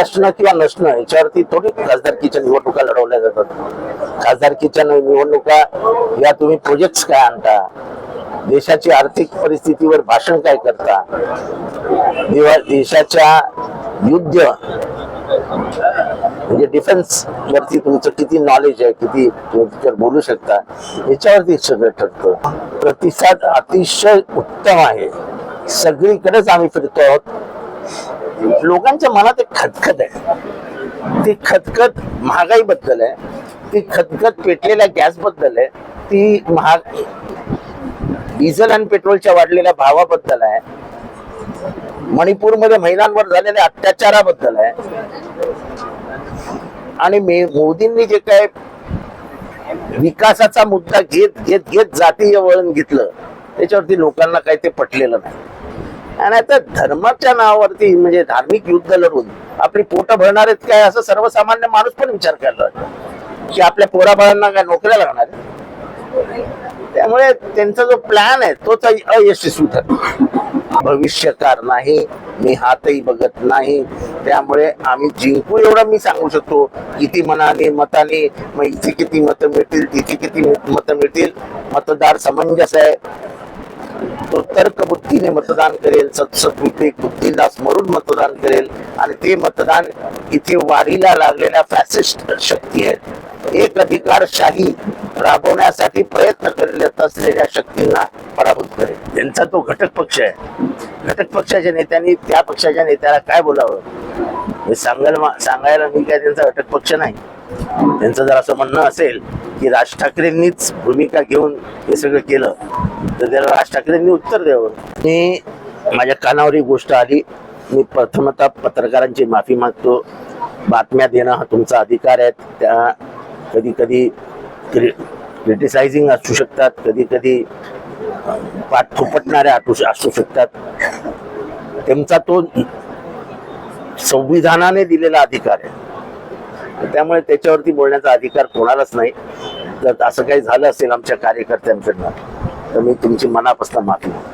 असणं किंवा नसणं याच्यावरती थोडी खासदारकीच्या निवडणुका लढवल्या जातात. खासदारकीच्या निवडणुका या तुम्ही प्रोजेक्ट काय आणता? देशाची आर्थिक परिस्थितीवर भाषण काय करता? देशाच्या युद्ध म्हणजे डिफेन्स वरती तुमचं किती नॉलेज आहे किती तुम्ही बोलू शकता? याच्यावरती सगळं ठरतं. प्रतिसाद अतिशय उत्तम आहे. सगळीकडेच आम्ही फिरतो आहोत. लोकांच्या मनात एक खतखत आहे. ती खतखत महागाई बद्दल आहे. ती खतखत पेटलेल्या गॅसबद्दल आहे. ती महाग डिझेल आणि पेट्रोलच्या वाढलेल्या भावाबद्दल आहे. मणिपूरमध्ये महिलांवर झालेल्या अत्याचाराबद्दल आहे. आणि मे मोदींनी जे काय विकासाचा मुद्दा घेत घेत घेत जातीय वळण घेतलं त्याच्यावरती लोकांना काही ते पटलेलं नाही. आणि आता धर्माच्या नावावरती म्हणजे धार्मिक युद्ध लढून आपली पोटं भरणार आहेत काय असं सर्वसामान्य माणूस पण विचार करायला लागला की आपल्या पोराबाळांना काय नोकऱ्या लागणार त्यामुळे त्यांचा जो प्लॅन आहे तोच अयशस्वी ठरतो भविष्यकार नाही मी हातही बघत नाही. त्यामुळे आम्ही जिंकू एवढं मी सांगू शकतो. किती मनाने मताने मग इथे किती मतं मिळतील तिथे किती मतं मिळतील मतदार समंजस आहे. तो तर्क बुद्धीने मतदान करेल सत्सत बुद्धीला स्मरून मतदान करेल आणि ते मतदान इथे वारीला लागलेल्या फॅसिस्ट शक्ती आहेत. एक अधिकारशाही राबवण्यासाठी प्रयत्न करत असलेल्या शक्तींना पराभूत करेल. त्यांचा तो घटक पक्ष आहे. घटक पक्षाच्या नेत्यांनी त्या पक्षाच्या नेत्याला काय बोलावं? हे सांगायला सांगायला मी काय त्यांचा घटक पक्ष नाही. त्यांचं जर असं म्हणणं असेल की राज ठाकरेंनीच भूमिका घेऊन हे सगळं केलं तर त्याला राज ठाकरेंनी उत्तर द्यावं. मी माझ्या कानावर ही गोष्ट आली. मी प्रथमतः पत्रकारांची माफी मागतो. बातम्या देणं हा तुमचा अधिकार आहे. त्या कधी कधी क्रिटिसायझिंग असू शकतात. कधी कधी पाठ थोपटणाऱ्या असू असू शकतात. त्यांचा तो संविधानाने दिलेला अधिकार आहे. त्यामुळे त्याच्यावरती बोलण्याचा अधिकार कोणालाच नाही. जर असं काही झालं असेल आमच्या कार्यकर्त्यांकडनं तर मी तुमची मनापासून माफी मागतो.